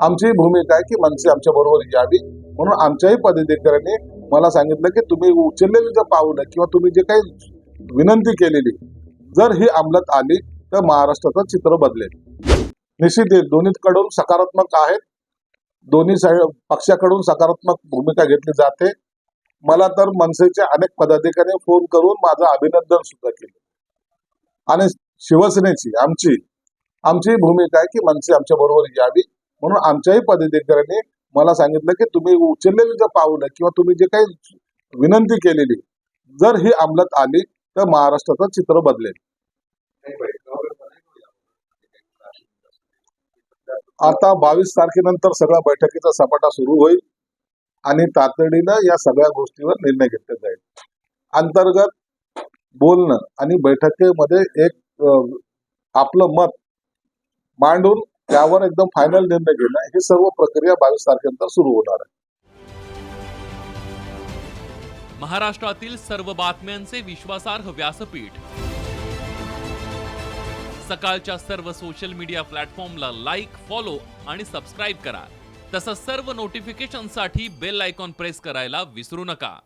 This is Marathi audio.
आमची भूमिका आहे की मनसे आमच्या बरोबर यावी. म्हणून आमच्याही पदाधिकाऱ्यांनी मला सांगितलं की तुम्ही उचललेली जर पावलं किंवा तुम्ही जे काही विनंती केलेली जर ही अंमलात आली तर महाराष्ट्राचं चित्र बदलेल. निश्चित दोन्हीकडून सकारात्मक आहेत दोन्ही पक्षाकडून सकारात्मक भूमिका घेतली जाते. मला तर मनसेचे अनेक पदाधिकारी फोन करून माझं अभिनंदन सुद्धा केलं. आणि शिवसेनेची आमची आमची भूमिका आहे की मनसे आमच्या बरोबर यावी. म्हणून आमच्याही पदाधिकाऱ्यांनी मला सांगितलं की तुम्ही उचललेली जे पावलं किंवा तुम्ही जे काही विनंती केलेली जर ही अंमलात आली तर महाराष्ट्राचं चित्र बदलेल. आता बावीस तारखेनंतर सगळ्या बैठकीचा सपाटा सुरू होईल आणि तातडीनं या सगळ्या गोष्टीवर निर्णय घेतले जाईल. अंतर्गत बोलणं आणि बैठकीमध्ये एक आपलं मत मांडून त्यावर एकदम फायनल निर्णय घेणं ही सर्व प्रक्रिया बावीस तारखेनंतर सुरू होणार आहे. महाराष्ट्रातील सर्व बातम्यांचे विश्वासार्ह व्यासपीठ. सकाळच्या सर्व सोशल मीडिया प्लॅटफॉर्मला लाईक फॉलो आणि सबस्क्राईब करा. तसंच सर्व नोटिफिकेशनसाठी बेल आयकॉन प्रेस करायला विसरू नका.